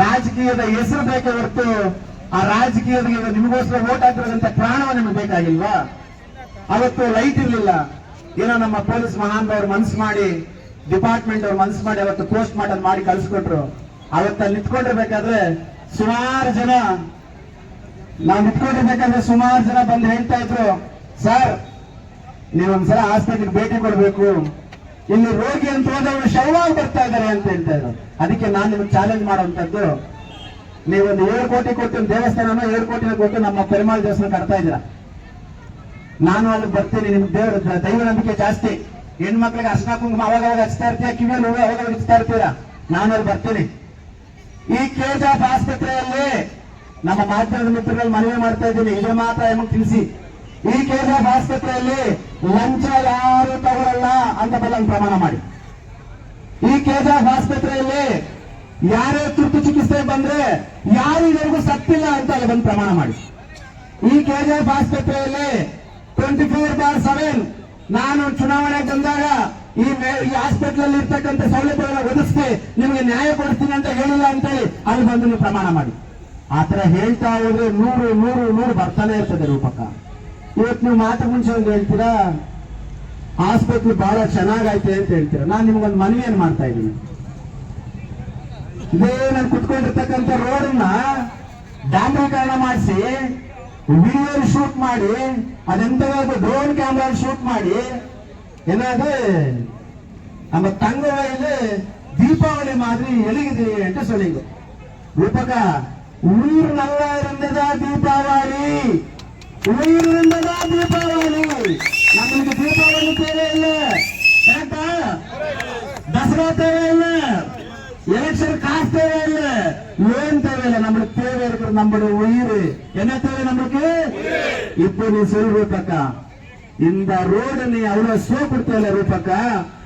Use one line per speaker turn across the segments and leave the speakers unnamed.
ರಾಜಕೀಯದ ಹೆಸರು ಬೇಕೇ ಹೊರತು ಆ ರಾಜಕೀಯದ ನಿಮಗೋಸ್ಕರ ಓಟ್ ಹಾಕಿರೋದಂತ ಪ್ರಾಣವ ನಿಮಗೆ ಬೇಕಾಗಿಲ್ವಾ? ಅವತ್ತು ಲೈಟ್ ಇರ್ಲಿಲ್ಲ. ಏನೋ ನಮ್ಮ ಪೊಲೀಸ್ ಮಹಾನ್ಭಾವ್ರು ಮನ್ಸು ಮಾಡಿ ಡಿಪಾರ್ಟ್ಮೆಂಟ್ ಅವ್ರು ಮನ್ಸು ಮಾಡಿ ಅವತ್ತು ಪೋಸ್ಟ್ ಮಾಡೋದು ಮಾಡಿ ಕಳ್ಸಿಕೊಟ್ರು. ಅವತ್ತ ನಿಂತ್ಕೊಂಡಿರ್ಬೇಕಾದ್ರೆ ಸುಮಾರು ಜನ, ನಾವು ನಿಂತ್ಕೊಂಡಿರ್ಬೇಕಾದ್ರೆ ಸುಮಾರು ಜನ ಬಂದು ಹೇಳ್ತಾ ಇದ್ರು, ಸರ್, ನೀವೊಂದ್ಸಲ ಆಸ್ಪತ್ರೆಗೆ ಭೇಟಿ ಕೊಡ್ಬೇಕು. ಇಲ್ಲಿ ರೋಗಿ ಅಂತ ಹೋದವರು ಶವವಾಗಿ ಬರ್ತಾ ಇದ್ದಾರೆ ಅಂತ ಹೇಳ್ತಾ ಇದ್ರು ಅದಕ್ಕೆ ನಾನು ನಿಮ್ಗೆ ಚಾಲೆಂಜ್ ಮಾಡುವಂತದ್ದು ನೀವೊಂದು ಏಳು ಕೋಟಿ ಕೊಟ್ಟು ದೇವಸ್ಥಾನವನ್ನ ಏಳು ಕೋಟಿನ ಕೊಟ್ಟು ನಮ್ಮ ಪೆರುಮಾಳ್ ದೇವಸ್ಥಾನ ಕಟ್ತಾ ಇದ್ದೀರಾ? ನಾನು ಅಲ್ಲಿ ಬರ್ತೀನಿ, ನಿಮ್ ದೇವ್ರ ದೈವ ನಂಬಿಕೆ ಜಾಸ್ತಿ. ಹೆಣ್ಮಕ್ಳಿಗೆ ಅರ್ಶನ ಕುಂಕುಮ ಅವಾಗ ಅವಾಗ ಹಚ್ತಾ ಇರ್ತೀಯ ಕಿವಿ ಹೂವು ಅವಾಗ ಹಚ್ತಾ ಇರ್ತೀರಾ? ನಾನು ಅಲ್ಲಿ ಬರ್ತೀನಿ. ಈ ಕೆಜಾಫ್ ಆಸ್ಪತ್ರೆಯಲ್ಲಿ ನಮ್ಮ ಮಾಧ್ಯಮದ ಮಿತ್ರಗಳು ಮನವಿ ಮಾಡ್ತಾ ಇದ್ದೀನಿ. ಇದೇ ಮಾತ್ರ ನಮಗೆ ತಿಳಿಸಿ. ಈ ಕೆಜಾಫ್ ಆಸ್ಪತ್ರೆಯಲ್ಲಿ ಲಂಚ ಯಾರು ತಗೊಳ್ಳಲ್ಲ ಅಂತ ಬಲ್ಲ ಪ್ರಮಾಣ ಮಾಡಿ. ಈ ಕೆಜಾಫ್ ಆಸ್ಪತ್ರೆಯಲ್ಲಿ ಯಾರೇ ತುರ್ತು ಚಿಕಿತ್ಸೆ ಬಂದ್ರೆ ಯಾರು ಇದುವರೆಗೂ ಸತ್ತಿಲ್ಲ ಅಂತ ಅಲ್ಲಿ ಬಂದು ಪ್ರಮಾಣ ಮಾಡಿ. ಈ ಕೆಜಿಎಫ್ ಆಸ್ಪತ್ರೆಯಲ್ಲಿ ಟ್ವೆಂಟಿ ಫೋರ್ ಬಾರ್ ಸೆವೆನ್ ನಾನು ಚುನಾವಣೆ ಬಂದಾಗ ಈ ಹಾಸ್ಪಿಟಲ್ ಅಲ್ಲಿ ಇರ್ತಕ್ಕಂಥ ಸೌಲಭ್ಯಗಳನ್ನ ಒದಗಿಸಿ ನಿಮಗೆ ನ್ಯಾಯ ಕೊಡಿಸ್ತೀನಿ ಅಂತ ಹೇಳಿಲ್ಲ ಅಂತೇಳಿ ಅಲ್ಲಿ ಬಂದು ಪ್ರಮಾಣ ಮಾಡಿ. ಆತರ ಹೇಳ್ತಾ ಹೋದ್ರೆ ನೂರು ನೂರು ನೂರು ಬರ್ತಾನೆ ಇರ್ತದೆ ರೂಪಕ. ಇವತ್ತು ನೀವು ಮಾತು ಮುಂಚೆ ಒಂದು ಹೇಳ್ತೀರಾ ಹಾಸ್ಪಿಟ್ಲ್ ಬಹಳ ಚೆನ್ನಾಗೈತೆ ಅಂತ ಹೇಳ್ತೀರಾ ನಾನು ನಿಮ್ಗೊಂದು ಮನವಿಯನ್ನು ಮಾಡ್ತಾ ಇದ್ದೀನಿ ಇದೇ ನಾನು ಕುತ್ಕೊಂಡಿರ್ತಕ್ಕಂಥ ರೋಡನ್ನ ಡಾಂಬರೀಕರಣ ಮಾಡಿಸಿ ವಿಡಿಯೋ ಶೂಟ್ ಮಾಡಿ ಅದೆಂತವಾದ ಡ್ರೋನ್ ಕ್ಯಾಮ್ರಾ ಶೂಟ್ ಮಾಡಿ ಏನಾದ್ರೆ ನಮ್ಮ ತಂಗವಲ್ಲಿ ದೀಪಾವಳಿ ಮಾದರಿ ಎಲಿಗಿದೆ ಅಂತ சொல்லிங்க ರೂಪಕ உயிர் நல்லா இருந்ததா தீபாவளி உயிர் தீபாவளி நம்மளுக்கு தீபாவளி தேவையில்லை கரெக்டா தசரா தேவையில்லை எலெக்ஷன் காசு தேவையில்லை ஏன் தேவையில்லை நம்மளுக்கு தேவை இருக்கிற நம்மளுடைய உயிர் என்ன தேவை நம்மளுக்கு இப்போ நீ சொல் ரூபக்கா இந்த ரோடு நீ அவ்வளவு ஸ்லோ கொடுத்தல ரூபக்கா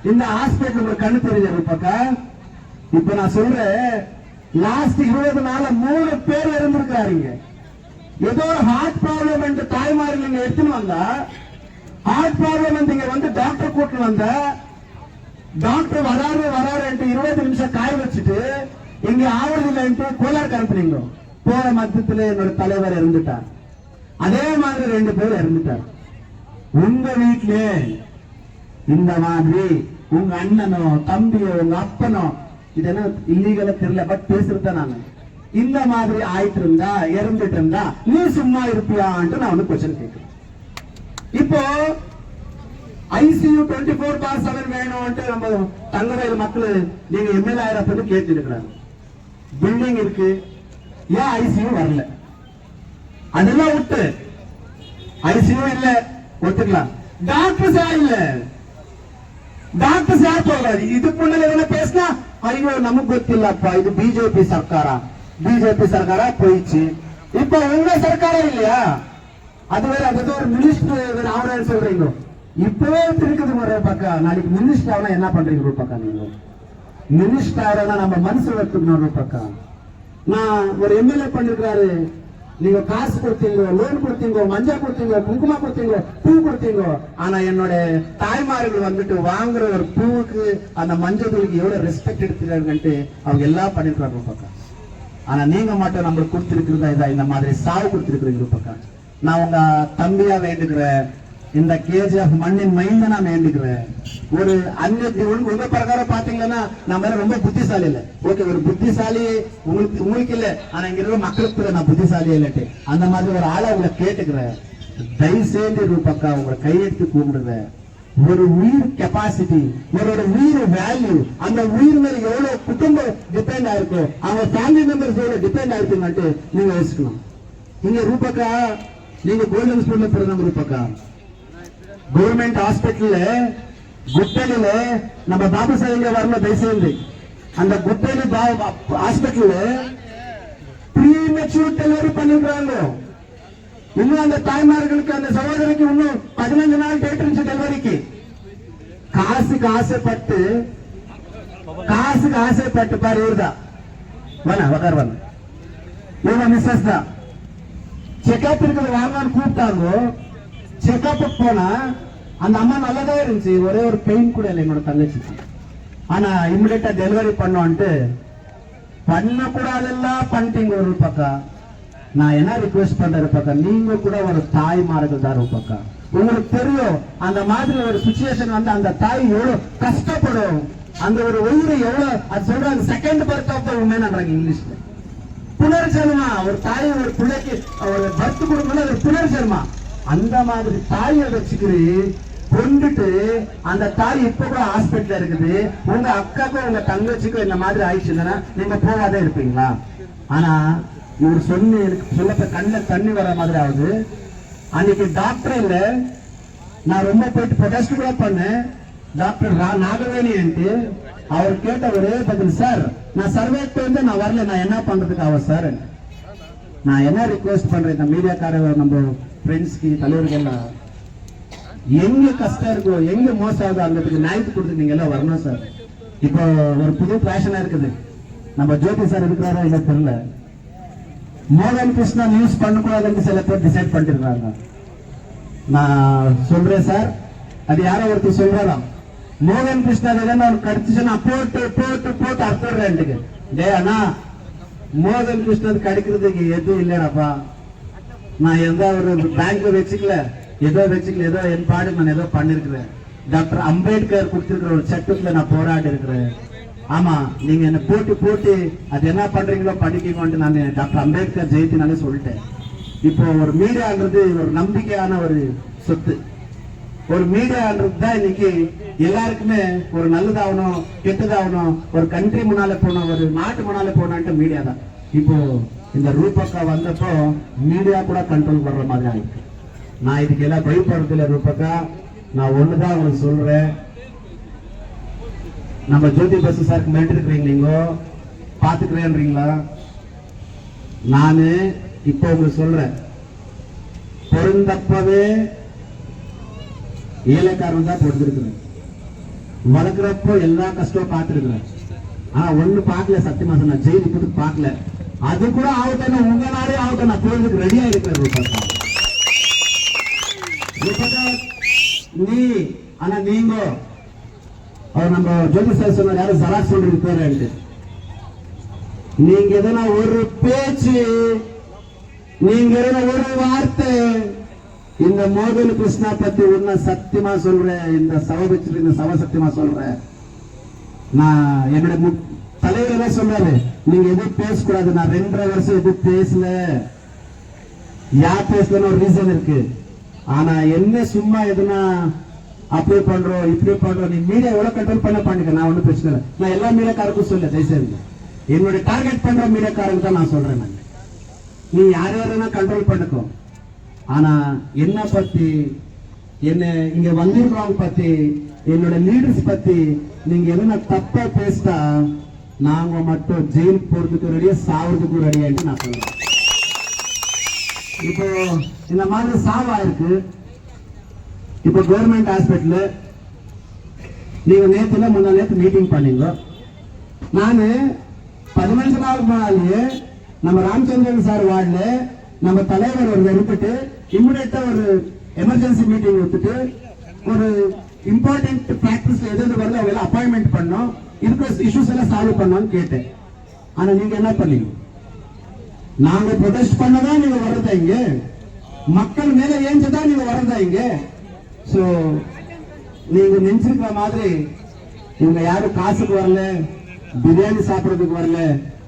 இந்த ஹாஸ்பிட்டல் உங்களுக்கு கண்ணு தெரியல ரூபக்கா இப்ப நான் சொல்றேன் லாஸ்ட் இருபது நாள மூணு பேர் இருந்திருக்காருங்க ஏதோ ஒரு ஹார்ட் ப்ராப்ளம் என்று தாய்மார்கள் நீங்க எடுத்துன்னு வந்தா ஹார்ட் ப்ராப்ளம் இங்க வந்து டாக்டர் கூட்டு வந்த டாக்டர் வராரு வராருன்ட்டு இருபது நிமிஷம் காய வச்சுட்டு இங்க ஆவறதில்லைன்ட்டு கோலார் கலப்புறீங்க போற மத்தியத்துல என்னோட தலைவர் இறந்துட்டார். அதே மாதிரி ரெண்டு பேர் இறந்துட்டார். உங்க வீட்லயே இந்த மாதிரி உங்க அண்ணனோ தம்பியோ உங்க அப்பனோ இதெல்லாம் இல்லீகலா தெரியல பட் பேசுறத நானு. இந்த மாதிரி ஆயிட்டு இருந்தா இறந்துட்டு இருந்தா நீ சும்மா இருப்பியான்ட்டு நான் வந்து கொஸ்டின் கேட்கிறேன் இப்போ ஐசியூ டுவெண்ட்டி ஃபோர் பார் செவன் வேணும்ட்டு நம்ம தங்கவேல் மக்கள் நீங்க எம்எல்ஏ ஆயிரப்பன்னு கேட்டுருக்கிறாங்க பில்டிங் இருக்கு ஏன் ஐசியூ வரல அதெல்லாம் விட்டு ஐசியூ இல்ல ஒத்துக்கலாம் டாக்டர்ஸ் யார் இல்ல டாக்டர்ஸ் யார் சொல்றாரு இதுக்குள்ள எதனா பேசினா ஐயோ நமக்கு ಗೊತ್ತಿಲ್ಲಪ್ಪ ಇದು ಬಿಜೆಪಿ ಸರ್ಕಾರ பிஜேபி சர்க்கார போயிடுச்சு இப்ப உங்க சர்க்காரம் இல்லையா அது வேற அது ஒரு மினிஸ்டர் ஆவணம் சொல்றீங்க இப்பவே இருக்குது முறை பக்கா நாளைக்கு மினிஸ்டர் ஆனா என்ன பண்றீங்க பக்கா நீங்க மினிஸ்டர் ஆகிறனா நம்ம மனசுல வச்சுக்கணும் பக்கா நான் ஒரு எம்எல்ஏ பண்ணிருக்காரு நீங்க காசு கொடுத்தீங்க லோன் கொடுத்தீங்க மஞ்சள் கொடுத்தீங்க குங்குமா கொடுத்தீங்க பூ கொடுத்தீங்க ஆனா என்னோட தாய்மார்கள் வந்துட்டு வாங்குற ஒரு பூவுக்கு அந்த மஞ்சள் தூளுக்கு எவ்வளவு ரெஸ்பெக்ட் எடுத்துக்காருங்கன்ட்டு அவங்க எல்லாம் பண்ணிருக்காங்க பக்கம் ஆனா நீங்க மட்டும் நம்மளுக்கு கொடுத்திருக்கிறதா இதா? இந்த மாதிரி சாவு கொடுத்திருக்கிறீங்க பக்கம். நான் உங்க தம்பியா வேண்டுகிறேன். இந்த கேஜிஎஃப் மண்ணின் மைந்த நான் வேண்டுகிறேன். ஒரு அந்நிய உங்க பிரகாரம் பாத்தீங்கன்னா நம்ம ரொம்ப புத்திசாலி இல்ல. ஓகே ஒரு புத்திசாலி உங்களுக்கு உங்களுக்கு இல்ல. ஆனா இங்க இருக்கிற மக்களுக்கு நான் புத்திசாலி இல்லட்டு அந்த மாதிரி ஒரு ஆளை உங்களை கேட்டுக்கிறேன். தயவு செய்து ரூபக்கா உங்களை கையெடுத்து கூப்பிடுறேன். ஒரு உயிர் கெப்பாசிட்டி ஒரு ஒரு உயிர் வேல்யூ அந்த உயிர் மேல எவ்வளவு குடும்பம் டிபெண்ட் ஆயிருக்கோ அவங்க ஃபேமிலி மெம்பர்ஸ் எவ்வளவு டிபெண்ட் ஆயிருக்குங்கன்ட்டு நீங்க யோசிக்கலாம் நீங்க ரூபக்கா நீங்க கோல்டன் ஸ்கூல்ல பிறந்தவங்க ரூபக்கா கவர்மெண்ட் ஹாஸ்பிட்டல்ல குட்டலில நம்ம பாபா சாஹிப் வரல தயவுசெய்து அந்த குட்டலி ஹாஸ்பிட்டல் ப்ரீமெச்சூர் டெலிவரி பண்ணிடுறாங்க இன்னும் அந்த தாய்மார்களுக்கு அந்த சகோதரிக்கு இன்னும் பதினஞ்சு நாள் டேட் இருந்துச்சு டெலிவரிக்கு. காசுக்கு ஆசைப்பட்டு காசுக்கு ஆசைப்பட்டு பாரு இவர்தான் வேணா உக்கார் வேணா. இவங்க மிஸ்ஸஸ் தான். செக்அப் இருக்குது வாங்கன்னு கூப்பிட்டாங்க செக்அப் போனா அந்த அம்மா நல்லதா இருந்துச்சு. ஒரே ஒரு பெயின் கூட இல்லை என்னோட தங்கச்சி. ஆனா இமிடியட்டா டெலிவரி பண்ணுவான்ட்டு பண்ண கூடாதெல்லாம் பண்ணிட்டீங்க ஒரு பக்கம். நான் என்ன ரிக்வெஸ்ட் பண்றேன் பக்கம் நீங்க கூட ஒரு தாய்மார்கள் தான் ஒரு பக்கம் உங்களுக்கு தெரியும் அந்த மாதிரி ஒரு சுச்சுவேஷன் வந்து அந்த தாய் எவ்வளவு கஷ்டப்படும். அந்த ஒரு உயிரை எவ்வளவு அது சொல்றாங்க செகண்ட் பர்த் ஆஃப் த உமன்ன்றாங்க இங்கிலீஷ்ல. புனர்ஜென்மா ஒரு தாய் ஒரு பிள்ளைக்கு ஒரு பர்த் கொடுக்கணும் ஒரு புனர்ஜென்மா. அந்த மாதிரி தாயை வச்சுக்கிறி கொண்டுட்டு அந்த தாய் இப்ப கூட ஹாஸ்பிட்டல் இருக்குது. உங்க அக்காக்கும் உங்க தங்கச்சிக்கும் இந்த மாதிரி ஆயிடுச்சுன்னா நீங்க போகாதே இருப்பீங்களா? ஆனா இவர் சொல்லி எனக்கு சொல்லப்ப கண்ணில் தண்ணி வர மாதிரி ஆகுது அன்னைக்கு டாக்டர் இல்லை. நான் ரொம்ப போயிட்டு ப்ரொடெஸ்ட் கூட பண்ணேன். டாக்டர் ரா நாகவேணி அவர் கேட்ட ஒரே பதில் சார் நான் சர்வேக்கு வந்து நான் வரல. நான் என்ன பண்றதுக்கு ஆகும் சார்? நான் என்ன ரிக்வெஸ்ட் பண்றேன்? இந்த மீடியாக்கார நம்ம ஃப்ரெண்ட்ஸ்க்கு தலைவர்கள்லாம் எங்க கஷ்டம் இருக்கோ எங்க மோசம் ஆகுதோ அங்கத்துக்கு நியாயத்து கொடுத்து நீங்க எல்லாம் வரணும் சார். இப்போ ஒரு புது ஃபேஷனா இருக்குது. நம்ம ஜோதி சார் இருக்கிறாரா இல்லை தெரியல. மோகன் கிருஷ்ணா நியூஸ் பண்ணக்கூடாதுன்னு சில பேர் டிசைட் பண்ணிருக்காங்க. நான் சொல்றேன் சார். அது யாரோ ஒருத்தர் சொல்றதாம் மோகன் கிருஷ்ணா எதனா கடிச்சு சொன்னா போட்டு போட்டு போட்டு அறுத்துடுறேன் டே அண்ணா மோகன் கிருஷ்ணன் கடிக்கிறதுக்கு எதுவும் இல்லைடாப்பா நான் எந்த ஒரு பேங்க் வச்சுக்கல ஏதோ வச்சுக்கல ஏதோ என் பாடு நான் ஏதோ பண்ணிருக்கிறேன். டாக்டர் அம்பேத்கர் கொடுத்திருக்கிற ஒரு சட்டத்துல நான் போராடி இருக்கிறேன் ஆமா நீங்க என்ன போட்டு போட்டு அது என்ன பண்றீங்களோ படிக்கீங்கன்ட்டு நான் டாக்டர் அம்பேத்கர் ஜெயந்தினாலே சொல்லிட்டேன். இப்போ ஒரு மீடியான்றது ஒரு நம்பிக்கையான ஒரு சொத்து. ஒரு மீடியான்றது தான் இன்னைக்கு எல்லாருக்குமே ஒரு நல்லதாகணும் கெட்டதாகணும் ஒரு கண்ட்ரி முன்னால போகணும் ஒரு நாட்டு முன்னால போகணும்ட்டு மீடியா தான். இப்போ இந்த ரூபக்கா வந்தப்போ மீடியா கூட கண்ட்ரோல் பண்ற மாதிரி ஆயிருக்கு. நான் இதுக்கு எல்லாம் பயப்படுறது இல்லை ரூபக்கா. நான் ஒண்ணுதான் உங்களுக்கு சொல்றேன். நம்ம ஜோதி பசு சாருக்கு மிரட்டி இருக்கிறீங்க நீங்கோ பாத்துக்கிறேன்றீங்களா நானு இப்போ உங்களுக்கு சொல்றேன். பொருந்தப்பவே ஏழைக்காரன் தான் பொறுத்திருக்கிறேன் வளர்க்குறப்போ எல்லா கஷ்டமும் பார்த்துருக்குறேன். ஆனா ஒண்ணு பார்க்கல சத்தியமா சொன்ன ஜெயிலு போட்டு பார்க்கல. அது கூட ஆகட்டும் உங்க நாளே ஆகட்டும் நான் போறதுக்கு ரெடியா இருக்கிறேன் நீ ஆனா நீங்க அவர் நம்ம ஜோதி சார் சொன்னார் யாரும் சராஜ் சொல்றது பேரு நீங்க எதனா ஒரு பேச்சு நீங்க ஒரு வார்த்தை இந்த மோகன் கிருஷ்ணா பத்தி உன்ன சத்தியமா சொல்றேன் இந்த சவ இந்த சவ சத்தியமா சொல்றேன். நான் என்னோட தலைவர் என்ன சொல்றாரு நீங்க எதுவும் பேசக்கூடாது நான் ரெண்டரை வருஷம் எதுவும் பேசல. யார் பேசலன்னு ஒரு ரீசன் இருக்கு. ஆனா என்ன சும்மா எதுனா அப்படி பண்றோம் இப்படி பண்றோம். நீ மீடியா எவ்வளவு கண்ட்ரோல் பண்ண பண்ணுங்க நான் ஒன்றும் பிரச்சனை இல்லை. நான் எல்லா மீடியாக்காருக்கும் சொல்ல தயவுசெய்து. என்னுடைய டார்கெட் பண்ற மீடியாக்காரங்க தான் நான் சொல்றேன் நான். நீ யார் யாரென்னா கண்ட்ரோல் பண்ணுக்கோ. ஆனா என்ன பத்தி என்ன இங்க வந்திருக்கிறவங்க பத்தி என்னோட லீடர்ஸ் பத்தி நீங்க எதுனா தப்பா பேசிட்டா நாங்க மட்டும் ஜெயில் போறதுக்கு ரெடியா சாவதுக்கு ரெடியான்னு நான் சொல்றேன். இப்போ இந்த மாதிரி சாவா இருக்கு. இப்போ கவர்மெண்ட் ஹாஸ்பிட்டல் நீங்க நேத்துல முந்தா நேத்து மீட்டிங் பண்ணீங்க. நானு பதினஞ்சு நாள் முன்னாலேயே நம்ம ராமச்சந்திரன் சார் வார்டில் நம்ம தலைவர் ஒரு எடுத்துட்டு இம்மிடியட்டா ஒரு எமர்ஜென்சி மீட்டிங் எடுத்துட்டு ஒரு இம்பார்ட்டன்ட் ப்ராக்டிஸ் எது எது வருதோ அவங்க அப்பாயின்மெண்ட் பண்ணோம். இருக்கிற இஷ்யூஸ் எல்லாம் சால்வ் பண்ணோம்னு கேட்டேன். ஆனா நீங்க என்ன பண்ணீங்க? நாங்க ப்ரொடெஸ்ட் பண்ணதான் நீங்க வர்றதா இங்க? மக்கள் மேல ஏஞ்சதான் நீங்க வர்றதா இங்க? சோ நீங்க நினைச்சிருக்கிற மாதிரி இவங்க யாரும் காசுக்கு வரல பிரியாணி சாப்பிட்றதுக்கு வரல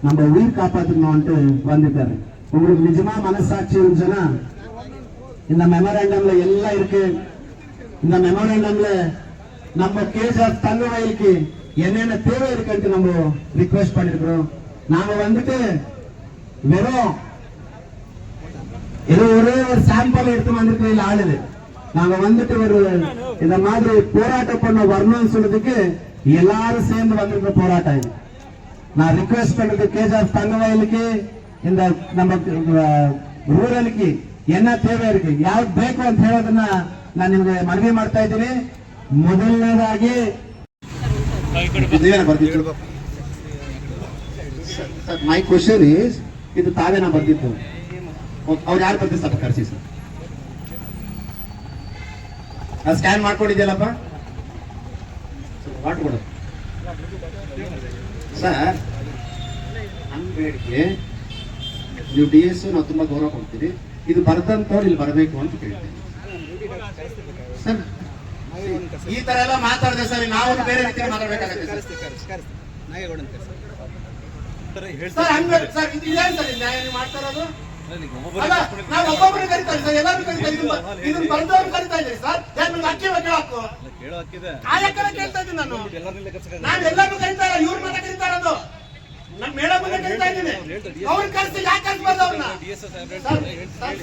நம்ம உயிர் காப்பாத்துக்கணும்ட்டு வந்துட்டாரு உங்களுக்கு நிஜமா மனசாட்சி இருந்துச்சுன்னா இந்த மெமராண்டம்ல எல்லாம் இருக்கு. இந்த மெமராண்டம்ல நம்ம கேஜா தங்க வயலுக்கு என்னென்ன தேவை இருக்குன்ட்டு நம்ம ரிக்வெஸ்ட் பண்ணிருக்கிறோம். நாங்க வந்துட்டு வெறும் ஏதோ ஒரே ஒரு சாம்பிள் எடுத்து வந்திருக்கிற ஆளுது ನಾವು ಬಂದಿಟ್ಟು ಇವರು ಇದ ಮಾದರಿ ಪೋರಾಟ ಪಣ್ಣ ವರ್ಣನ್ ಸುಳಿದಕ್ಕೆ ಎಲ್ಲಾರು ಸೇಮ್ ಹೋರಾಟ ಪೋರಾಟ ಇದೆ. ನಾ ರಿಕ್ವೆಸ್ಟ್ ಮಾಡಿದ್ದೆ ಕೆ ಜಾಫ್ ತಂಗವಾಯಲ್ಕಿ ಇಂದ ನಮ್ಮ ರೂರಲ್ ಕಿ ಎನ್ನ ತೇವೆಯರ್ಗೆ ಯಾವ್ದು ಬೇಕು ಅಂತ ಹೇಳೋದನ್ನ ನಾನು ನಿಮ್ಗೆ ಮನವಿ ಮಾಡ್ತಾ ಇದ್ದೀನಿ. ಮೊದಲನೇದಾಗಿ ಮೈ ಕ್ವಶನ್ ಇಸ್ ಇದು ತಾವೇನ ಬರ್ತಿತ್ತು ಅವ್ರು ಯಾರು ಸರ್ ಕರ್ಸಿ ಸರ್? ಸ್ಕ್ಯಾನ್ ಮಾಡ್ಕೊಂಡಿದ್ಯಲ್ಲಪ್ಪ? ಮಾಡ್ಕೊಡು ಸರ್ ಬೇಡಿಕೆ ನೀವು ಡಿ ಎಸ್ ನಾವು ತುಂಬಾ ಗೌರವ ಕೊಡ್ತೀವಿ ಇದು ಬರ್ದಂತವ್ರು ಇಲ್ಲಿ ಬರಬೇಕು ಅಂತ ಕೇಳ್ತೀನಿ. ಸರ್ ಈ ತರ ಎಲ್ಲ ಮಾತಾಡಿದೆ ಸರ್ ನಾವು ಬೇರೆ ರೀತಿಯಲ್ಲಿ ಮಾತಾಡ್ಬೇಕಾಗತ್ತೆ ಸರ್. ಸರ್ ಹಂಗ ಸರ್ ಇದು ಏನ್ ಸರ್ ನ್ಯಾಯ ನೀವು ಮಾಡ್ತಾ ಇರೋದು? ಅಲ್ಲ ಒಬ್ಬೊಬ್ಬರೇ ಕರಿತಾರೆ ಸರ್. ಎಲ್ಲರೂ ಕರಿತಾ ಇದ್ದೀನಿ. ಇದನ್ನ ಬಂದವರು ಕರಿತಾ ಇದ್ದೀರಿ ಸರ್. ನಿಮ್ಗೆ ಅಕ್ಕಿ ಬಗ್ಗೆ ಹಾಕು. ಲೆಕ್ಕನ ಕೇಳ್ತಾ ಇದ್ದೀನಿ ನಾನು. ನಾನು ಎಲ್ಲರೂ ಕರಿತಾ ಇಲ್ಲ ಇವ್ರ ಮನೆ ಕರಿತಾ ಇರೋದು. ನನ್ನ ಮೇಡಮ್ ಮನೆ ಕರಿತಾ ಇದ್ದೀನಿ. ಅವ್ರನ್ನ ಕರ್ಸಿ ಯಾಕೆ ಕರ್ಸ್ಬಾರ್ದು ಅವ್ರನ್ನ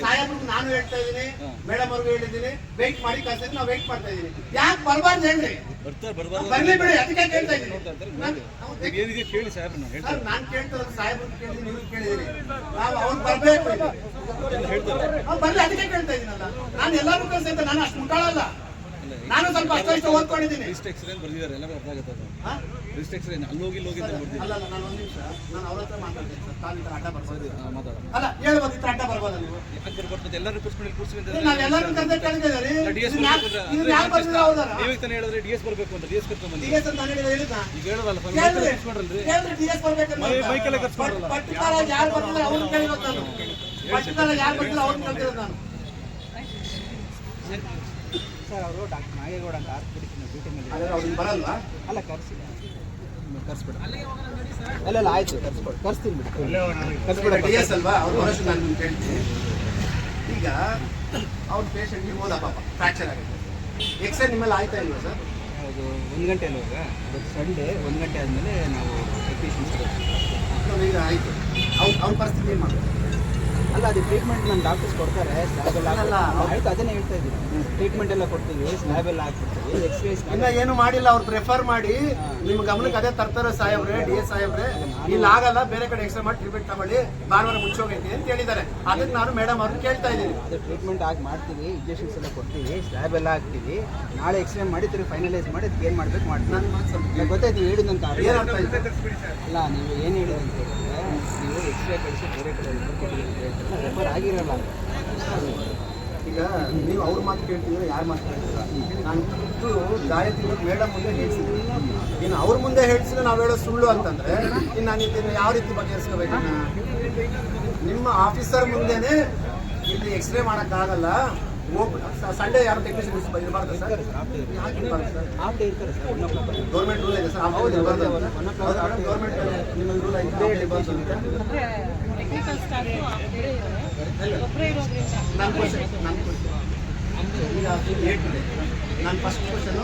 ಸಾಹೇಬ್ರಿಗೆ ನಾನು ಹೇಳ್ತಾ ಇದ್ದೀನಿ. ಮೇಡಮ್ ಅವ್ರಿಗೂ ಹೇಳಿದ್ದೀನಿ. ವೆಯ್ಟ್ ಮಾಡಿ ಕಳ್ಸಿದ್ರೆ ನಾವು ವೆಯ್ಟ್ ಮಾಡ್ತಾ ಇದ್ದೀನಿ. ಯಾಕೆ ಬರಬಾರ್ದು ಹೇಳ್ರಿ? ಬರ್ಲಿ ಬಿಡಿ ಅದಕ್ಕೆ ಕೇಳ್ತಾ ಇದ್ದೀನಿ. ನಾನ್- ಅವ್ರು
ಕೇಳಿ
ಸರ್ ನಾನು ಕೇಳ್ತಿರೋದು ಸಾಹೇಬ್ರಿಗೆ ಕೇಳಿದ್ದೀನಿ ನೀವು ಕೇಳಿದಿರಿ. ನಾವು ಅವ್ನು ಬರ್ಬೇಕು. ಬರ್ಲಿ ಅದಕ್ಕೆ ಕೇಳ್ತಾ ಇದ್ದೀನಲ್ಲ. ನಾನು ಎಲ್ಲರೂ ಕಳ್ಸಿದ್ದೆ ನಾನು ಅಷ್ಟು ಮುಟ್ಟಾಳಲ್ಲ. ನಾನು ಸ್ವಲ್ಪ ಅಷ್ಟು ಇಷ್ಟು ಓದ್ಕೊಂಡಿದ್ದೀನಿ.
ರಿಸ್ಟ್ ಎಕ್ಸ್ರೇನ್ ಬರ್ದಿದ್ದಾರೆ ಎಲ್ಲರೂ ಅರ್ಥ ಆಗುತ್ತೆ ಅದು.
ಹಾ?
ರಿಸ್ಟ್ ಅಲ್ಲಿ ಹೋಗಿ ಹೋಗಿ ಅಂತ
ಅಲ್ಲ ಅಲ್ಲ ನಾನು ಒಂದು ನಿಮಿಷ. ನಾನು ಅವ್ರ ಹತ್ರ ಮಾತಾಡ್ತೀನಿ ಸರ್. ತಾನು ಈ ಥರ ಅಡ್ಡ ಬರ್ಬೋದು.
ಮಾತಾಡ
ಅಲ್ಲ ಹೇಳ್ಬೋದು ಈ ಥರ ಅಡ್ಡ ಬರ್ಬೋದ ನೀವು?
ಯಾಕೆ ಬರ್ಬೋದು ಎಲ್ಲರೂ ಕೂರ್ಸ್ಕೊಂಡು ಅಂತ
ನಾನು ಎಲ್ಲರೂ ತಂದೆ ಕೇಳಿದ್ದೀರಿ
ಡಿ ಎಸ್
ನೀವು ಯಾಕೆ ಬರ್ತಿಲ್ಲ ಹೌದಾ
ನೀವು ತಾನೇ ಹೇಳಿದ್ರೆ ಡಿ ಎಸ್ ಬರ್ಬೇಕು ಅಂತ ಡಿ ಎಸ್ ಕರ್ಕೊಂಡು ಬನ್ನಿ
ಡಿ ಎಸ್ ಅಂತ ಹೇಳಿದ ಹೇಳಿದ್ನ?
ಈಗ ಹೇಳೋದಲ್ಲ
ಕೇಳ್ರಿ
ಕೂರ್ಸ್ಕೊಂಡ್ರಲ್ರಿ
ಹೇಳಿದ್ರೆ ಡಿ ಎಸ್ ಬರ್ಬೇಕಂತ
ಮೈ- ಮೈಕೆಲ್ಲ ಕರ್ಸ್ಕೊಂಡ್ರಲ್ಲ.
ಪಟ್ಟಿಕಾರ ಯಾರು ಬರ್ತಿದ್ರೆ ಅವ್ರನ್ನ ಕೇಳಿರೋದು ನಾನು ಪಟ್ಟಿಕಾರ ಯಾರು ಬರ್ತಿಲ್ಲ ಅವ್ರನ್ನ ಕೇಳ್ತಿರೋದು ನಾನು.
ಸರ್ ಅವರು ಡಾಕ್ಟರ್ ನಾಗೇಗೌಡ ಅಂತ ಆರ್ಥೋಪೆಡಿಕ್ ಡ್ಯೂಟಿ ಮೇಲೆ
ಬರಲ್ಲ ಬರಲ್ವಾ?
ಅಲ್ಲ ಕರ್ಸಿ ಕರ್ಸ್ಬಿಡ. ಅಲ್ಲ ಅಲ್ಲ ಆಯ್ತು ಕರ್ಸ್ಕೊಡಿ. ಕರ್ಸ್ತೀನಿ ಬಿಟ್ಟು ಕರ್ಸ್ಬಿಡ
ಡಿ ಎಸ್ ಅಲ್ವಾ ಅವ್ರ ಭರೋಸೆ ನಾನು ನಿಮ್ಗೆ ಹೇಳ್ತೀನಿ ಈಗ ಅವ್ರ ಪೇಷಂಟ್ ಹೋದ ಪಾಪ ಫ್ರಾಕ್ಚರ್ ಆಗುತ್ತೆ ಎಕ್ಸ್ರೇ ನಿಮ್ಮಲ್ಲಿ ಆಯ್ತಾ ಇಲ್ವಾ ಸರ್?
ಅದು ಒಂದು ಗಂಟೆ ಅಲ್ವಾಗ ಇವತ್ತು ಸಂಡೇ ಒಂದು ಗಂಟೆ ಆದಮೇಲೆ ನಾವು ಟೆಕ್ನಿಷಿಯನ್ಸ್
ಈಗ ಆಯ್ತು. ಅವ್ರ ಅವ್ರ ಪರಿಸ್ಥಿತಿ ಏನು ಮಾಡೋದು
ಅಲ್ಲ ಅದು ಟ್ರೀಟ್ಮೆಂಟ್ ನನ್ನ ಡಾಕ್ಟರ್ಸ್ ಕೊಡ್ತಾರೆ ಸ್ಲ್ಯಾಬ್ ಎಲ್ಲ ಆಯ್ತು ಅದನ್ನೇ ಹೇಳ್ತಾ ಇದ್ದೀನಿ. ಟ್ರೀಟ್ಮೆಂಟ್ ಎಲ್ಲ ಕೊಡ್ತೀವಿ ಸ್ಲ್ಯಾಬ್ ಎಲ್ಲ ಹಾಕ್ಬಿಡ್ತೀವಿ ಎಕ್ಸ್ರೇ
ಇನ್ನ ಏನು ಮಾಡಿಲ್ಲ ಅವ್ರು ಪ್ರಿಫರ್ ಮಾಡಿ. ನಿಮ್ಮ ಗಮನಕ್ಕೆ ಅದೇ ತರ್ತಾರೆ ಸಾಹೇಬ್ರೆ ಡಿ ಎಸ್ ಸಾಹೇಬ್ರೆ. ಇಲ್ಲಿ ಆಗಲ್ಲ ಬೇರೆ ಕಡೆ ಎಕ್ಸ್ರೇ ಮಾಡಿ ಟ್ರೀಟ್ಮೆಂಟ್ ತಗೊಳ್ಳಿ. ಭಾನುವಾರ ಮುಚ್ಚೋಗೈತಿ ಅಂತ ಹೇಳಿದ್ದಾರೆ. ಅದಕ್ಕೆ ನಾನು ಮೇಡಮ್ ಅವ್ರನ್ನ ಕೇಳ್ತಾ ಇದ್ದೀನಿ.
ಅದು ಟ್ರೀಟ್ಮೆಂಟ್ ಆಗಿ ಮಾಡ್ತೀವಿ ಇಂಜೆಕ್ಷನ್ಸ್ ಎಲ್ಲ ಕೊಡ್ತೀವಿ ಸ್ಲ್ಯಾಬ್ ಎಲ್ಲ ಹಾಕ್ತೀವಿ. ನಾಳೆ ಎಕ್ಸ್ರೇ ಮಾಡಿ ತಿರುಗಿ ಫೈನಲೈಸ್ ಮಾಡಿ ಅದಕ್ಕೆ ಏನು ಮಾಡ್ಬೇಕು ಮಾಡ್ತೀನಿ ಗೊತ್ತಾಯ್ತು ಹೇಳಿದಂತ ಅಲ್ಲ ನೀವು ಏನು ಹೇಳಿದಂತ ಆಗಿರಲ್ಲ
ಈಗ ನೀವು ಅವ್ರ ಮಾತು ಕೇಳ್ತಿದ್ರೆ ಯಾರ ಮಾತು ಕೇಳ್ತೀರಾ ನಾನು ಖುದ್ದು ಗಾಯತ್ರಿ ಮೇಡಮ್ ಮುಂದೆ ಹೇಳ್ಸಿದ್ದೀನಿ ಇನ್ನು ಅವ್ರ ಮುಂದೆ ಹೇಳ್ಸಿದ್ರೆ ನಾವು ಹೇಳೋ ಸುಳ್ಳು ಅಂತಂದ್ರೆ ಇನ್ನು ನಾನು ಇದನ್ನು ಯಾವ ರೀತಿ ಬಗೆಹರಿಸ್ಕೋಬೇಕು? ನಿಮ್ಮ ಆಫೀಸರ್ ಮುಂದೆನೆ ಇಲ್ಲಿ ಎಕ್ಸ್ರೇ ಮಾಡೋಕ್ಕಾಗಲ್ಲ. ಸಂಡೇ ಯಾರು ಟೆಕ್ನಿಷಿಯನ್ ಇರಬಾರ್ದು ಸರ್? ಗೌರ್ಮೆಂಟ್ ರೂಲ್ ಇದೆ ಸರ್? ಹೌದು ನಿಮ್ಮಲ್ಲಿ ರೂಲ್ ನನ್ನ ಕ್ವಶನ್ ನನ್ನ ಕ್ವಶನ್ ಈಗ ಏಟ್ ಇದೆ. ನನ್ನ ಫಸ್ಟ್ ಕ್ವಶನ್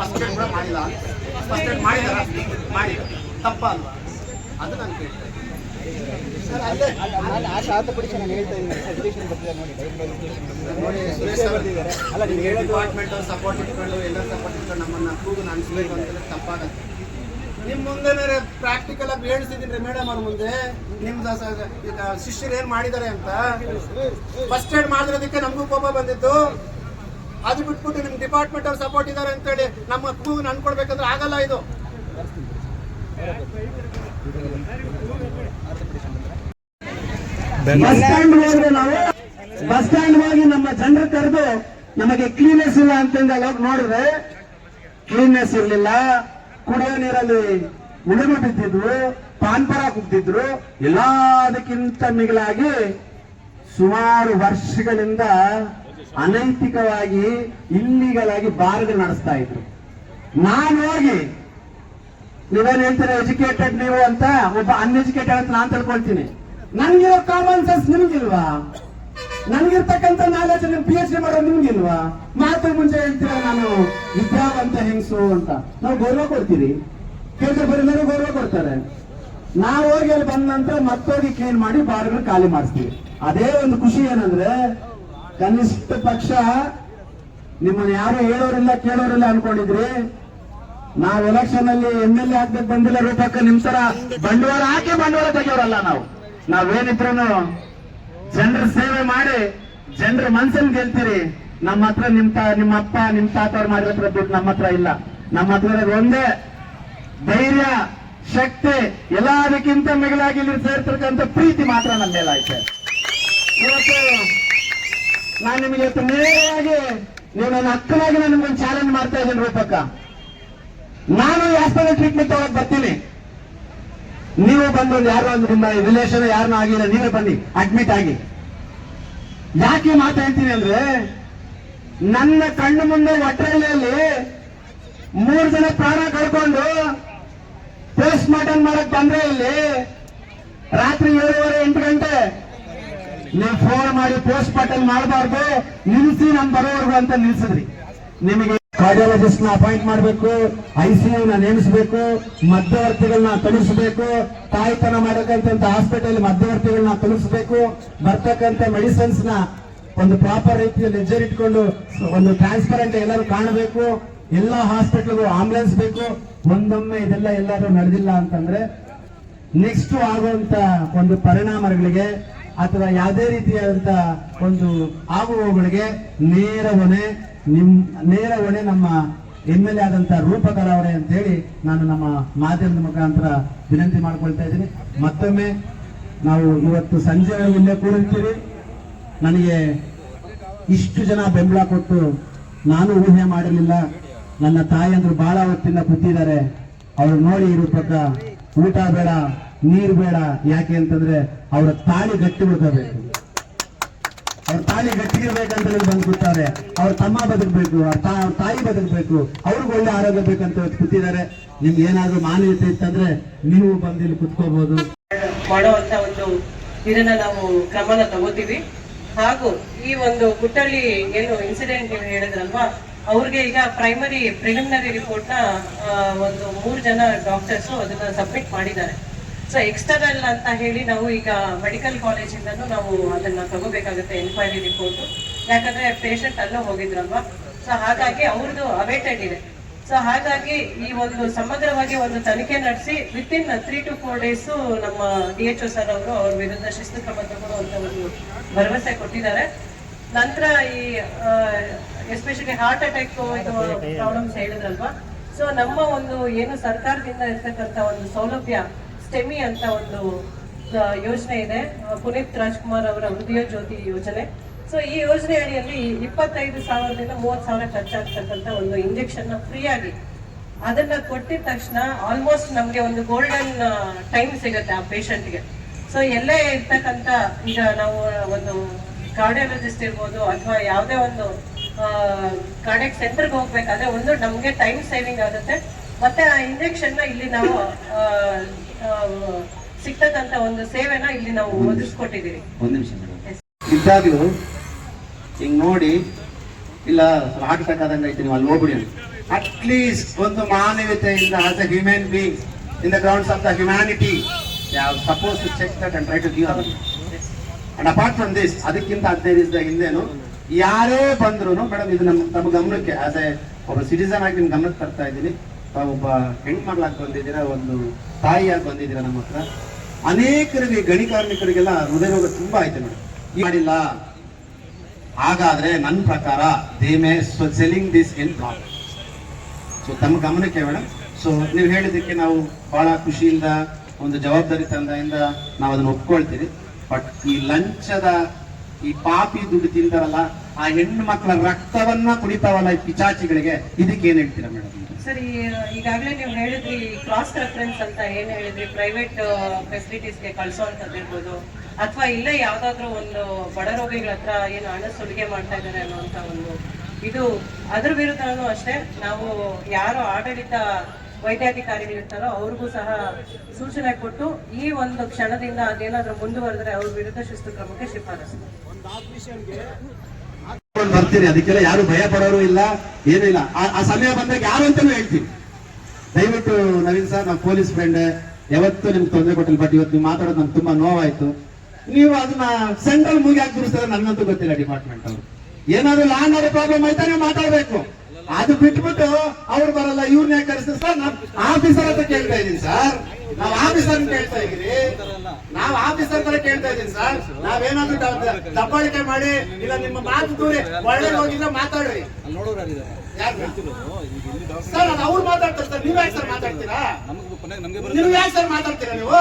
ಫಸ್ಟ್ ಏಡ್ ಕೂಡ ಮಾಡಿಲ್ಲ. ಫಸ್ಟ್ ಏಡ್ ಮಾಡಿದಾರ ಮಾಡಿಲ್ಲ. ತಪ್ಪ ಅಲ್ವಾ ಅದು ನಾನು ಕೇಳ್ತಾ ಇದ್ದೀನಿ. ಸರ್
ನಾನು ನಾನು
ಡಿಪಾರ್ಟ್ಮೆಂಟ್ ಸಪೋರ್ಟ್ ಇಟ್ಕೊಂಡು ಎಲ್ಲ ಸಪೋರ್ಟ್ ಇಟ್ಕೊಂಡು ನಮ್ಮನ್ನ ಕೂಗು ಅಂತ ಅಂತಂದ್ರೆ ತಪ್ಪಾಗತ್ತೆ ನಿಮ್ಮ ಮುಂದೆ ಮೇಲೆ ಪ್ರಾಕ್ಟಿಕಲ್ ಆಗಿ ಹೇಳ್ಸಿದ್ದೀನಿ ಮೇಡಮ್ ಅವ್ರ ಮುಂದೆ ನಿಮ್ದು ಸ- ಈಗ ಶಿಷ್ಯರು ಏನ್ ಮಾಡಿದ್ದಾರೆ ಅಂತ ಫಸ್ಟ್ ಏಡ್ ಮಾಡಿರೋದಕ್ಕೆ ನಮಗೂ ಕೋಪ ಬಂದಿತ್ತು ಅದು ಬಿಟ್ಬಿಟ್ಟು ನಿಮ್ ಡಿಪಾರ್ಟ್ಮೆಂಟ್ ಅವ್ರು ಸಪೋರ್ಟ್ ಇದ್ದಾರೆ ಅಂತೇಳಿ ನಮ್ಮ ಕೂಗು ಅನ್ಕೊಡ್ಬೇಕಂದ್ರೆ ಆಗಲ್ಲ ಇದು.
ಬಸ್ ಸ್ಟ್ಯಾಂಡ್ ಹೋದ್ರೆ ನಾವು ಬಸ್ ಸ್ಟ್ಯಾಂಡ್ ಹೋಗಿ ನಮ್ಮ ಜನರು ಕರೆದು ನಮಗೆ ಕ್ಲೀನೆಸ್ ಇಲ್ಲ ಅಂತಂದ ಹೋಗಿ ನೋಡಿದ್ರೆ ಕ್ಲೀನ್ನೆಸ್ ಇರ್ಲಿಲ್ಲ. ಕುಡಿಯೋ ನೀರಲ್ಲಿ ಉಳುಮೆ ಬಿದ್ದಿದ್ರು ಪಾನ್ಪರ ಕುಗ್ದಿದ್ರು. ಎಲ್ಲದಕ್ಕಿಂತ ಮಿಗಿಲಾಗಿ ಸುಮಾರು ವರ್ಷಗಳಿಂದ ಅನೈತಿಕವಾಗಿ ಇಲ್ಲಿಗಳಾಗಿ ಬಾರ್ಗಳು ನಡೆಸ್ತಾ ಇದ್ರು. ನಾನು ಹೋಗಿ ನೀವೇನು ಹೇಳ್ತೀರಾ ಎಜುಕೇಟೆಡ್ ನೀವು ಅಂತ ಒಬ್ಬ ಅನ್ಎಜುಕೇಟೆಡ್ ಅಂತ ನಾನು ತಿಳ್ಕೊಳ್ತೀನಿ. ನನ್ಗಿರೋ ಕಾಮನ್ ಸೆನ್ಸ್ ನಿಮ್ಗಿಲ್ವಾ? ನನ್ಗಿರ್ತಕ್ಕಂಥ ನಾಲೆಜ್ ಪಿ ಎಚ್ ಡಿ ಮಾಡೋ ನಿಮ್ಗಿಲ್ವಾ? ಮಾತು ಮುಂಚೆ ಹೇಳ್ತೀರಾ ನಾನು? ವಿದ್ಯಾವಂತ ಹೆಂಗಸು ಅಂತ. ನಾವು ಗೌರವ ಕೊಡ್ತೀರಿ. ಕೇಳಿದ್ರೆ ಬರೀ ಗೌರವ ಕೊಡ್ತಾರೆ. ನಾವು ಹೋಗಿ ಅಲ್ಲಿ ಬಂದ ನಂತರ ಮತ್ತೋಗಿ ಕ್ಲೀನ್ ಮಾಡಿ ಬಾರ್ಗಳು ಖಾಲಿ ಮಾಡಿಸ್ತೀವಿ. ಅದೇ ಒಂದು ಖುಷಿ ಏನಂದ್ರೆ, ಕನಿಷ್ಠ ಪಕ್ಷ ನಿಮ್ಮನ್ನ ಯಾರು ಹೇಳೋರಿಲ್ಲ, ಕೇಳೋರಿಲ್ಲ ಅನ್ಕೊಂಡಿದ್ರಿ. ನಾವು ಎಲೆಕ್ಷನ್ ಅಲ್ಲಿ ಎಂ ಎಲ್ ಎ ಆಗ್ಬೇಕು, ಬಂದಿಲ್ಲ ರೂಪಕ್ಕ, ನಿಮ್ ತರ ಬಂಡವಾಳ ಹಾಕಿ ಬಂಡವಾಳ ತೆಗೆಯೋರಲ್ಲ ನಾವು. ನಾವೇನಿದ್ರು ಜನರ ಸೇವೆ ಮಾಡಿ ಜನರ ಮನ್ಸನ್ ಗೆಲ್ತೀರಿ. ನಮ್ಮ ಹತ್ರ ನಿಮ್ ನಿಮ್ಮ ಅಪ್ಪ ನಿಮ್ ತಾತವ್ರು ಮಾಡಿರೋ ಹತ್ರ ದುಡ್ಡು ನಮ್ಮ ಹತ್ರ ಇಲ್ಲ. ನಮ್ಮ ಹತ್ರ ಒಂದೇ ಧೈರ್ಯ, ಶಕ್ತಿ, ಎಲ್ಲದಕ್ಕಿಂತ ಮಿಗಿಲಾಗಿ ಇಲ್ಲಿ ಸೇರ್ತಕ್ಕಂಥ ಪ್ರೀತಿ ಮಾತ್ರ ನಮ್ಮ ಮೇಲಾಯ್ತೆ. ಇವತ್ತು ನಾನು ನಿಮಗೆ ನೇರವಾಗಿ ನೀವು ನನ್ನ ಅಕ್ಕನಾಗಿ ನಾನು ನಿಮ್ಗೊಂದು ಚಾಲೆಂಜ್ ಮಾಡ್ತಾ ಇದ್ದೀನಿ ರೂಪಕ್ಕ. ನಾನು ಯಾಸ್ತಾನ ಟ್ರೀಟ್ಮೆಂಟ್ ತಗೊಳಕ್ ಬರ್ತೀನಿ.
ನೀವು ಬಂದು ಯಾರು ಒಂದು ನಿಮ್ಮ ರಿಲೇಷನ್ ಯಾರನ್ನೂ ಆಗಿಲ್ಲ, ನೀವೇ ಬನ್ನಿ ಅಡ್ಮಿಟ್ ಆಗಿ. ಯಾಕೆ ಮಾತಾಡ್ತೀನಿ ಅಂದ್ರೆ, ನನ್ನ ಕಣ್ಣು ಮುಂದೆ ಒಟ್ಟರಳ್ಳಿಯಲ್ಲಿ ಮೂರು ಜನ ಪ್ರಾಣ ಕಳ್ಕೊಂಡು ಪೋಸ್ಟ್ ಮಾರ್ಟಮ್ ಮಾಡಕ್ ಬಂದ್ರೆ ಇಲ್ಲಿ ರಾತ್ರಿ ಏಳುವರೆ ಎಂಟು ಗಂಟೆ ನೀವು ಫೋನ್ ಮಾಡಿ ಪೋಸ್ಟ್ ಮಾರ್ಟಮ್ ಮಾಡಬಾರ್ದು, ನಿಲ್ಸಿ ನಾನು ಬರೋವರೆಗೂ ಅಂತ ನಿಲ್ಸಿದ್ರಿ. ನಿಮಗೆ ಕಾರ್ಡಿಯಾಲಜಿಸ್ಟ್ ಅಪಾಯಿಂಟ್ ಮಾಡಬೇಕು ಐಸಿಯು ನ ನೇಮಿಸಬೇಕು ಮಧ್ಯವರ್ತಿಗಳನ್ನ ತಳಿಸಬೇಕು ತಾಯ್ತನ ಮಾಡಕ್ಕಂತ ಹಾಸ್ಪಿಟಲ್ ಮಧ್ಯವರ್ತಿಗಳನ್ನ ತಳಿಸಬೇಕು ಬರ್ತಕ್ಕಂತ ಮೆಡಿಸಿನ್ಸ್ನ ಒಂದು ಪ್ರಾಪರ್ ರೀತಿಯಲ್ಲಿ ಲೆಜರ್ ಇಟ್ಕೊಂಡು ಒಂದು ಟ್ರಾನ್ಸ್ಪರೆಂಟ್ ಎಲ್ಲರೂ ಕಾಣಬೇಕು, ಎಲ್ಲ ಹಾಸ್ಪಿಟಲ್ಗೂ ಆಂಬುಲೆನ್ಸ್ ಬೇಕು, ಒಂದೊಮ್ಮೆ ಇದೆಲ್ಲ ಎಲ್ಲರೂ ನಡೆದಿಲ್ಲ ಅಂತಂದ್ರೆ ನೆಕ್ಸ್ಟ್ ಆಗುವಂತ ಒಂದು ಪರಿಣಾಮಗಳಿಗೆ ಅಥವಾ ಯಾವುದೇ ರೀತಿಯಾದಂತ ಒಂದು ಆಗುವವುಗಳಿಗೆ ನೇರ ಹೊಣೆ ನಿಮ್ ನೇರ ಹೊಣೆ ನಮ್ಮ ಎಂ ಎಲ್ ಎ ಆದಂತ ರೂಪಕರ ಅವರೇ ಅಂತ ಹೇಳಿ ನಾನು ನಮ್ಮ ಮಾಧ್ಯಮದ ಮುಖಾಂತರ ವಿನಂತಿ ಮಾಡ್ಕೊಳ್ತಾ ಇದ್ದೀನಿ. ಮತ್ತೊಮ್ಮೆ ನಾವು ಇವತ್ತು ಸಂಜೆ ಇಲ್ಲೇ ಕೂಡಿರ್ತೀವಿ ನನಗೆ ಇಷ್ಟು ಜನ ಬೆಂಬಲ ಕೊಟ್ಟು ನಾನು ಊಹೆ ಮಾಡಿರಲಿಲ್ಲ. ನನ್ನ ತಾಯಿಯಂದ್ರು ಬಹಳ ಹೊತ್ತಿಂದ ಕೂತಿದ್ದಾರೆ. ಅವರು ನೋಡಿ ರೂಪಕ, ಊಟ ಬೇಡ, ನೀರು ಬೇಡ, ಯಾಕೆ ಅಂತಂದ್ರೆ ಅವರ ತಾಳಿ ಗಟ್ಟಿ ಬಿಡ್ಕೋಬೇಕು. ಅವ್ರ ತಾಯಿ ಗಟ್ಟಿಗಿರ್ಬೇಕಂತ ಬಂದು ಕೂತಾರೆ ಅವ್ರ ತಮ್ಮ ಬದುಕಬೇಕು, ಅವ್ರ ತಾಯಿ ಬದುಕಬೇಕು, ಅವ್ರಿಗೆ ಒಳ್ಳೆ ಆರೋಗ್ಯ ಬೇಕಂತ ಕೂತಿದ್ದಾರೆ. ನಿಮ್ಗೆ ಏನಾದ್ರು ಮಾನ್ಯತೆ ಇತ್ತಂದ್ರೆ ನೀವು ಬಂದು ಇಲ್ಲಿ ಕುತ್ಕೋಬಹುದು
ಮಾಡುವಂತ ಒಂದು ಇದನ್ನ ನಾವು ಕ್ರಮನ ತಗೋತೀವಿ. ಹಾಗೂ ಈ ಒಂದು ಗುಟ್ಟಳ್ಳಿ ಏನು ಇನ್ಸಿಡೆಂಟ್ ನೀವು ಹೇಳಿದ್ರಲ್ವಾ, ಅವ್ರಿಗೆ ಈಗ ಪ್ರೈಮರಿ ಪ್ರಿಲಿಮಿನರಿ ರಿಪೋರ್ಟ್ನ ಒಂದು ಮೂರು ಜನ ಡಾಕ್ಟರ್ಸ್ ಅದನ್ನ ಸಬ್ಮಿಟ್ ಮಾಡಿದ್ದಾರೆ. ಸೊ ಎಕ್ಸ್ಟರ್ನಲ್ ಅಂತ ಹೇಳಿ ನಾವು ಈಗ ಮೆಡಿಕಲ್ ಕಾಲೇಜಿಂದನೂ ನಾವು ಅದನ್ನ ತಗೋಬೇಕಾಗುತ್ತೆ ಎನ್ಕ್ವೈರಿ ರಿಪೋರ್ಟ್ ಯಾಕಂದ್ರೆ ಪೇಷಂಟ್ ಅಲ್ಲ ಹೋಗಿದ್ರಲ್ವಾ? ಸೊ ಹಾಗಾಗಿ ಅವ್ರದ್ದು ಅವೇಟೆಡ್ ಇದೆ. ಸೊ ಹಾಗಾಗಿ ಈ ಒಂದು ಸಮಗ್ರವಾಗಿ ಒಂದು ತನಿಖೆ ನಡೆಸಿ within three to four days ನಮ್ಮ ಡಿ ಎಚ್ ಸರ್ ಅವರು ಅವ್ರ ವಿರುದ್ಧ ಶಿಸ್ತು ಕ್ರಮ ತಗೊಳ್ಳುವಂತ ಒಂದು ಭರವಸೆ ಕೊಟ್ಟಿದ್ದಾರೆ. ನಂತರ ಈ ಎಸ್ಪೆಷಲಿ ಹಾರ್ಟ್ ಅಟ್ಯಾಕ್ ಇದು ಪ್ರಾಬ್ಲಮ್ಸ್ ಹೇಳಿದ್ರಲ್ವಾ? ಸೊ ನಮ್ಮ ಒಂದು ಏನು ಸರ್ಕಾರದಿಂದ ಇರ್ತಕ್ಕಂಥ ಒಂದು ಸೌಲಭ್ಯ ಸ್ಟೆಮಿ ಅಂತ ಒಂದು ಯೋಜನೆ ಇದೆ. ಪುನೀತ್ ರಾಜ್ಕುಮಾರ್ ಅವರ ಹೃದಯ ಜ್ಯೋತಿ ಯೋಜನೆ. ಸೊ ಈ ಯೋಜನೆ ಅಡಿಯಲ್ಲಿ ಇಪ್ಪತ್ತೈದು ಸಾವಿರದಿಂದ ಮೂವತ್ತು ಸಾವಿರ ಖರ್ಚಾಗ್ತಕ್ಕಂಥ ಒಂದು ಇಂಜೆಕ್ಷನ್ನ ಫ್ರೀ ಆಗಿ ಅದನ್ನ ಕೊಟ್ಟಿದ ತಕ್ಷಣ ಆಲ್ಮೋಸ್ಟ್ ನಮಗೆ ಒಂದು ಗೋಲ್ಡನ್ ಟೈಮ್ ಸಿಗುತ್ತೆ ಆ ಪೇಷಂಟ್ಗೆ ಸೊ ಎಲ್ಲೇ ಇರ್ತಕ್ಕಂಥ ಈಗ ನಾವು ಒಂದು ಕಾರ್ಡಿಯಾಲಜಿಸ್ಟ್ ಇರ್ಬೋದು ಅಥವಾ ಯಾವುದೇ ಒಂದು ಕಾರ್ಡಿಯಕ್ ಸೆಂಟರ್ಗೆ ಹೋಗ್ಬೇಕಾದ್ರೆ ಒಂದು ನಮಗೆ ಟೈಮ್ ಸೇವಿಂಗ್ ಆಗುತ್ತೆ. ಮತ್ತೆ ಆ ಇಂಜೆಕ್ಷನ್ನ ಇಲ್ಲಿ ನಾವು ಸಿಗ್ತಕ್ಕಂಥ ಒಂದು ಸೇವೆನ ಇಲ್ಲಿ ನಾವು ಒದಗಿಸ್ಕೊಟ್ಟಿದ್ದೀವಿ.
ಒಂದು ನಿಮಿಷ ಇದ್ದಾಗಲೂ ಹಿಂಗ್ ನೋಡಿ ಇಲ್ಲ ಹಾರ್ಟ್ ಅಟ್ಯಾಕ್ ಆದಂಗೆ ಐತೆ ನೀವು ಅಲ್ಲಿ ಹೋಗ್ಬಿಡಿ ಅಟ್ಲೀಸ್ಟ್ ಒಂದು ಮಾನವೀಯತೆಯಿಂದ as a human being in the grounds of the humanity suppose to check that and try to give and apart from this ಅದಕ್ಕಿಂತ ಹದಿನೈದು ದಿವಸದ ಹಿಂದೆನು ಯಾರೇ ಬಂದ್ರು ಮೇಡಮ್ ಇದು ನಮ್ಮ ತಮ್ಮ ಗಮನಕ್ಕೆ ಆಸ್ ಎ ಒಬ್ಬ ಸಿಟಿಸನ್ ಆಗಿ ನಿಮ್ಮ ಗಮನಕ್ಕೆ ತರ್ತಾ ಇದ್ದೀನಿ. ತಾವೊಬ್ಬ ಹೆಣ್ಮಗಳಾಗಿ ಬಂದಿದ್ದೀರಾ ಒಂದು ತಾಯಿಯಾಗಿ ಬಂದಿದ್ದೀರಾ ನಮ್ಮ ಹತ್ರ? ಅನೇಕರಿಗೆ ಗಣಿ ಕಾರ್ಮಿಕರಿಗೆಲ್ಲ ಹೃದಯ ರೋಗ ತುಂಬಾ ಆಯ್ತು ಮೇಡಮ್ ಮಾಡಿಲ್ಲ. ಹಾಗಾದ್ರೆ ನನ್ನ ಪ್ರಕಾರ they may selling this in so ತಮ್ಮ ಗಮನಕ್ಕೆ ಮೇಡಮ್ ಸೊ ನೀವು ಹೇಳಿದ್ದಕ್ಕೆ ನಾವು ಬಹಳ ಖುಷಿಯಿಂದ, ಒಂದು ಜವಾಬ್ದಾರಿ ತಂದೆಯಿಂದ ನಾವು ಅದನ್ನು ಒಪ್ಕೊಳ್ತೀವಿ. ಬಟ್ ಈ ಲಂಚದ, ಈ ಪಾಪಿ ದುಡ್ಡು ತಿಂತಾರಲ್ಲ ಆ ಹೆಣ್ಣು ಮಕ್ಕಳ ರಕ್ತವನ್ನ ಕುಡಿತಾವಲ್ಲ ಈ ಪಿಚಾಚಿಗಳಿಗೆ? ಇದಕ್ಕೆ ಏನ್ ಹೇಳ್ತೀರಾ ಮೇಡಮ್?
ಸರಿ ಈಗಾಗಲೇ ನೀವು ಹೇಳಿದ್ರಿ ಕ್ರಾಸ್ ರೆಫರೆನ್ಸ್ ಅಂತ ಏನ್ ಹೇಳಿದ್ರಿ ಪ್ರೈವೇಟ್ ಫೆಸಿಲಿಟೀಸ್ಗೆ ಕಳ್ಸೋಂಥದ್ದು ಇರ್ಬೋದು. ಅಥವಾ ಇಲ್ಲೇ ಯಾವ್ದಾದ್ರು ಒಂದು ಬಡ ರೋಗಿಗಳ ಹತ್ರ ಏನು ಹಣ ಸುಲಿಗೆ ಮಾಡ್ತಾ ಇದ್ದಾರೆ ಅನ್ನುವಂತ ಒಂದು ಇದು ಅದ್ರ ವಿರುದ್ಧನೂ ಅಷ್ಟೇ ನಾವು ಯಾರು ಆಡಳಿತ ವೈದ್ಯಾಧಿಕಾರಿಗಳಿರ್ತಾರೋ ಅವ್ರಿಗೂ ಸಹ ಸೂಚನೆ ಕೊಟ್ಟು ಈ ಒಂದು ಕ್ಷಣದಿಂದ ಅದೇನಾದ್ರೂ ಮುಂದುವರೆದ್ರೆ ಅವ್ರ ವಿರುದ್ಧ ಶಿಸ್ತು ಕ್ರಮಕ್ಕೆ ಶಿಫಾರಸು.
ಬರ್ತೀರಿ, ಅದಕ್ಕೆಲ್ಲ ಯಾರು ಭಯ ಪಡೋರು ಇಲ್ಲ, ಏನೂ ಇಲ್ಲ. ಆ- ಸಮಯ ಬಂದಾಗ ಯಾರು ಅಂತಾನು ಹೇಳ್ತೀವಿ ದಯವಿಟ್ಟು ನವೀನ್ ಸರ್, ನಾವು ಪೊಲೀಸ್ ಫ್ರೆಂಡ್ ಯಾವತ್ತೂ ನಿಮ್ಗೆ ತೊಂದರೆ ಕೊಟ್ಟಿಲ್ಲ ಬಟ್ ಇವತ್ತು ನೀವು ಮಾತಾಡೋದು ನಮ್ಗೆ ತುಂಬಾ ನೋವಾಯ್ತು. ನೀವು ಅದನ್ನ ಸೆಂಟ್ರಲ್ ಮೂಗಿ ಹಾಕಿ ಬಿಡಿಸ್ತಾರೆ ನನ್ನಂತೂ ಗೊತ್ತಿಲ್ಲ ಡಿಪಾರ್ಟ್ಮೆಂಟ್ ಅವರು. ಏನಾದ್ರು ಲಾ ಆರ್ಡರ್ ಪ್ರಾಬ್ಲಮ್ ಆಯ್ತಾ ನೀವು ಮಾತಾಡ್ಬೇಕು? ಅದು ಬಿಟ್ಬಿಟ್ಟು ಅವ್ರು ಬರಲ್ಲ ಇವ್ರನ್ನೇ ಕರೆಸ್ತಾರೆ ಸರ್, ನಾನು ಆಫೀಸರ್ ಅಂತ ಕೇಳ್ತಾ ಇದ್ದೀನಿ ಸರ್. ನಾವು ಆಫೀಸರ್ ಕೇಳ್ತಾ ಇದೀವಿ ನಾವು ಆಫೀಸರ್ ತರ ಕೇಳ್ತಾ ಇದೀನಿ ಸರ್. ನಾವೇನಾದ್ರೂ ದಬ್ಬಾಳಿಕೆ ಮಾಡಿ ಇಲ್ಲ ನಿಮ್ಮ ಮಾತು ದೂರಿ ಒಳ್ಳೆ ಹೋಗಿದ್ರೆ ಮಾತಾಡ್ರಿ. ಸರ್ ಅದು ಅವ್ರು ಮಾತಾಡ್ತಾರೆ ಸರ್. ನೀವ್ ಯಾಕೆ ಸರ್ ಮಾತಾಡ್ತೀರಾ? ನೀವ್ ಯಾಕೆ ಸರ್ ಮಾತಾಡ್ತೀರಾ ನೀವು?